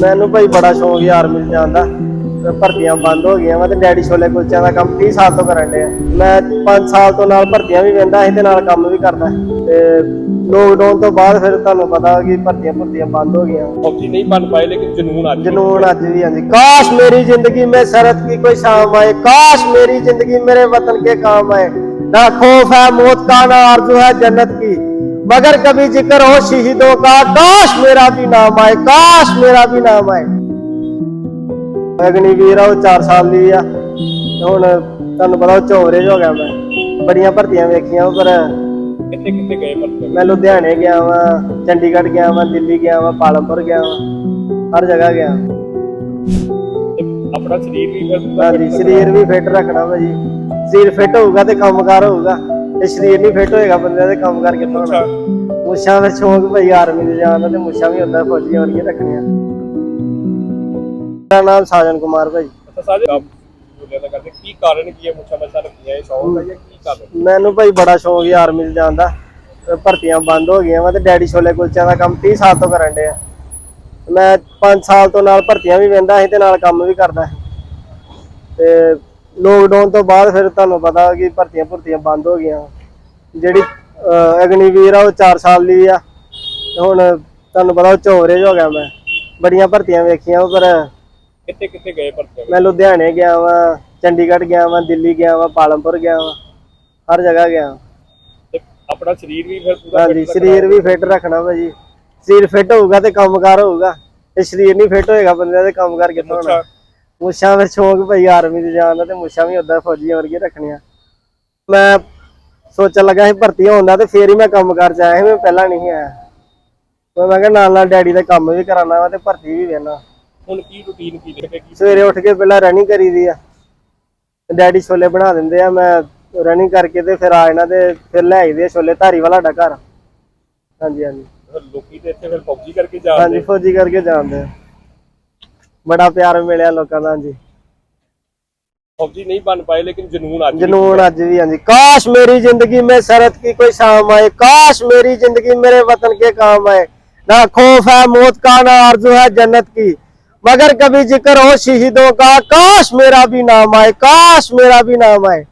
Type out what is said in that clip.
ਮੈਨੂੰ ਭਾਈ ਬੜਾ ਸ਼ੌਂਕ ਸੀ ਆਰਮੀ ਚ ਜਾਣ ਦਾ। ਭਰਤੀਆਂ ਬੰਦ ਹੋ ਗਈਆਂ ਮੈਂ ਤੇ ਡੈਡੀ ਛੋਲੇ ਕੁਲਚਿਆਂ ਦਾ ਕੰਮ 30 ਸਾਲ ਤੋਂ ਕਰਨ ਡਿਆ। ਮੈਂ 5 ਸਾਲ ਤੋਂ ਨਾਲ ਭਰਤੀਆਂ ਵੀ ਵੰਦਾ ਸੀ ਤੇ ਨਾਲ ਕੰਮ ਵੀ ਕਰਦਾ ਤੇ ਲੋਕਡਾਊਨ ਤੋਂ ਬਾਅਦ ਫਿਰ ਤੁਹਾਨੂੰ ਪਤਾ ਕਿ ਭਰਤੀਆਂ ਭਰਤੀਆਂ ਬੰਦ ਹੋ ਗਈਆਂ। ਭਰਤੀ ਨਹੀਂ ਬਣ ਪਾਈ ਲੇਕਿਨ ਜਨੂਨ ਅੱਜ। ਜਨੂਨ ਅੱਜ ਵੀ ਹਾਂਜੀ ਕਾਸ਼ ਮੇਰੀ ਜ਼ਿੰਦਗੀ ਮੈਂ ਸਰਤ ਕੀ ਕੋਈ ਸ਼ਾਮ ਆਏ। ਕਾਸ਼ ਮੇਰੀ ਜ਼ਿੰਦਗੀ ਮੇਰੇ ਵਤਨ ਕੇ ਕਾਮ ਆਏ। ਨਾ ਖੋਫ ਹੈ ਮੌਤ ਕਾ ਨਾ ਅਰਜੂ ਹੈ ਜੰਨਤ ਕੀ। मगर कभी जिक्र हो शहीदों का काश मेरा भी नाम आए काश मेरा भी नाम आए ਅਗਨੀਵੀਰ ਆ ਉਹ 4 ਸਾਲ ਦੀ ਆ ਤੇ ਹੁਣ ਤੁਹਾਨੂੰ ਪਤਾ ਉਹ ਚੋਵਰੇਜ ਹੋ ਗਿਆ ਮੈਂ ਬੜੀਆਂ ਭਰਤੀਆਂ ਵੇਖੀਆਂ ਪਰ कितने कितने गए भर्ती ਮੈਂ ਲੁਧਿਆਣੇ ਗਿਆ ਵਾਂ ਚੰਡੀਗੜ੍ਹ ਗਿਆ ਵਾਂ ਦਿੱਲੀ ਗਿਆ ਵਾਂ ਪਾਲਮਪੁਰ ਗਿਆ ਵਾਂ ਹਰ ਜਗ੍ਹਾ ਗਿਆ अपना शरीर भी फिर पूरा ਹਾਂਜੀ ਸਰੀਰ ਵੀ ਫਿੱਟ ਰੱਖਣਾ ਭਾਜੀ ਸਰੀਰ ਫਿੱਟ ਹੋਊਗਾ ਤੇ ਕੰਮਕਾਰ ਹੋਊਗਾ ਤੇ ਸਰੀਰ ਨਹੀਂ ਫਿੱਟ ਹੋਏਗਾ ਬੰਦੇ ਦਾ ਤੇ ਕੰਮਕਾਰ ਕਿੱਥੋਂ ਹੋਣਾ ਮੁੱਛਾਂ ਦਾ ਸ਼ੌਂਕ ਭਾਈ ਆਰਮੀ ਦੇ ਜਾਣ ਦਾ ਤੇ ਮੁੱਛਾਂ ਵੀ ਹੁੰਦਾ ਫੌਜੀਆਂ ਵਰਗੀਆਂ ਰੱਖਣੀਆਂ। ਮੇਰਾ ਨਾਮ ਸਾਜਨ ਕੁਮਾਰ ਭਾਈ। ਅੱਛਾ ਸਾਰੇ ਆਪ ਬੋਲਿਆ ਤਾਂ ਕਰਦੇ। ਕੀ ਕਾਰਨ ਕੀ ਹੈ ਮੁੱਛਾਂ ਮੱਛਾਂ ਰੱਖੀਆਂ? ਇਹ ਸ਼ੌਂਕ ਹੈ ਜਾਂ ਕੀ ਕਾਰਨ? ਮੈਨੂੰ ਭਾਈ ਬੜਾ ਸ਼ੌਂਕ ਸੀ ਆਰਮੀ 'ਚ ਜਾਣ ਦਾ। ਭਰਤੀਆਂ ਬੰਦ ਹੋ ਗਈਆਂ ਵਾ ਤੇ ਡੈਡੀ ਛੋਲੇ ਕੁਲਚਿਆਂ ਦਾ ਕੰਮ 30 ਸਾਲ ਤੋਂ ਕਰਨ ਡਿਆ। ਮੈਂ 5 ਸਾਲ ਤੋਂ ਨਾਲ ਭਰਤੀਆਂ ਵੀ ਵੇਂਦਾ ਸੀ ਤੇ ਨਾਲ ਕੰਮ ਵੀ ਕਰਦਾ ਤੇ ਲੋਕਡਾਊਨ ਤੋਂ ਬਾਅਦ ਫਿਰ ਤੁਹਾਨੂੰ ਪਤਾ ਕਿ ਭਰਤੀਆਂ ਭਰਤੀਆਂ ਬੰਦ ਹੋ ਗਈਆਂ। ਜਿਹੜੀ ਅਗਨੀਵੀਰ ਆ ਉਹ 4 ਸਾਲ ਦੀ ਆ। ਹੁਣ ਤੁਹਾਨੂੰ ਪਤਾ ਉਹ ਚੋਵਰੇਜ ਹੋ ਗਿਆ ਮੈਂ। ਬੜੀਆਂ ਭਰਤੀਆਂ ਵੇਖੀਆਂ ਪਰ ਕਿੱਥੇ ਕਿੱਥੇ ਗਏ ਭਰਤੀ ਮੈਂ ਲੁਧਿਆਣੇ ਗਿਆ ਵਾਂ ਚੰਡੀਗੜ੍ਹ ਗਿਆ ਵਾਂ ਦਿੱਲੀ ਗਿਆ ਵਾਂ ਪਾਲਮਪੁਰ ਗਿਆ ਵਾਂ। ਹਰ ਜਗ੍ਹਾ ਗਿਆ ਆਪਣਾ ਸਰੀਰ ਵੀ ਫਿਰ ਪੂਰਾ ਹਾਂਜੀ ਸਰੀਰ ਵੀ ਫਿੱਟ ਰੱਖਣਾ ਭਾਜੀ। ਸਰੀਰ ਫਿੱਟ ਹੋਊਗਾ ਤੇ ਕੰਮਕਾਰ ਹੋਊਗਾ। ਤੇ ਸਰੀਰ ਨਹੀਂ ਫਿੱਟ ਹੋਏਗਾ ਬੰਦੇ ਦਾ ਤੇ ਕੰਮਕਾਰ ਕਿੱਥੋਂ ਹੋਣਾ? ਮੁੱਛਾਂ ਫਿਰ ਸ਼ੌਂਕ ਭਾਈ ਆਰਮੀ ਦੇ ਜਾਣ ਦਾ ਤੇ ਮੁੱਛਾਂ ਵੀ ਉਦਾਂ ਫੌਜੀਆਂ ਵਰਗੀਆਂ ਰੱਖਣੀਆਂ। ਮੈਂ ਸੋਚਣ ਲੱਗਾ ਸੀ ਭਰਤੀ ਹੋਣ ਦਾ ਤੇ ਫੇਰ ਹੀ ਮੈਂ ਕੰਮਕਾਰ ਚ ਆਇਆ ਸੀ ਮੈਂ ਪਹਿਲਾਂ ਨਹੀਂ ਆਇਆ। ਮੈਂ ਮੈਂ ਕਿਹਾ ਨਾਲ ਨਾਲ ਡੈਡੀ ਦਾ ਕੰਮ ਵੀ ਕਰਾਉਣਾ ਵਾ ਤੇ ਭਰਤੀ ਵੀ ਵੇਖਣਾ। ਹੁਣ ਕੀ ਰੁਟੀਨ ਕੀ ਦੇਖੇ ਕੀ ਸਵੇਰੇ ਉੱਠ ਕੇ ਪਹਿਲਾਂ ਰਨਿੰਗ ਕਰੀਦੀ ਆ। ਡੈਡੀ ਛੋਲੇ ਬਣਾ ਦਿੰਦੇ ਆ ਮੈਂ ਰਨਿੰਗ ਕਰਕੇ ਤੇ ਫਿਰ ਆ ਜਾਣਾ ਤੇ ਫਿਰ ਲੈ ਆਈਦੇ ਆ ਛੋਲੇ ਧਾਰੀ ਵਾਲਾ ਸਾਡਾ ਘਰ। ਹਾਂਜੀ ਹਾਂਜੀ। ਲੋਕੀ ਤੇ ਇੱਥੇ ਫਿਰ ਫੌਜੀ ਕਰਕੇ ਹਾਂਜੀ ਜਾਂਦੇ ਫੌਜੀ ਕਰਕੇ ਜਾਣਦੇ ਆ। ਬੜਾ ਪਿਆਰ ਮਿਲਿਆ ਲੋਕਾਂ ਦਾ ਹਾਂਜੀ फौजी नहीं बन पाए लेकिन जुनून आज भी जुनून आज भी हाँ जी काश मेरी जिंदगी में शरत की कोई शाम आए काश मेरी जिंदगी मेरे वतन के काम आए ना खौफ है मौत का ना आरजू है जन्नत की मगर कभी जिक्र हो शहीदों का काश मेरा भी नाम आए काश मेरा भी नाम आए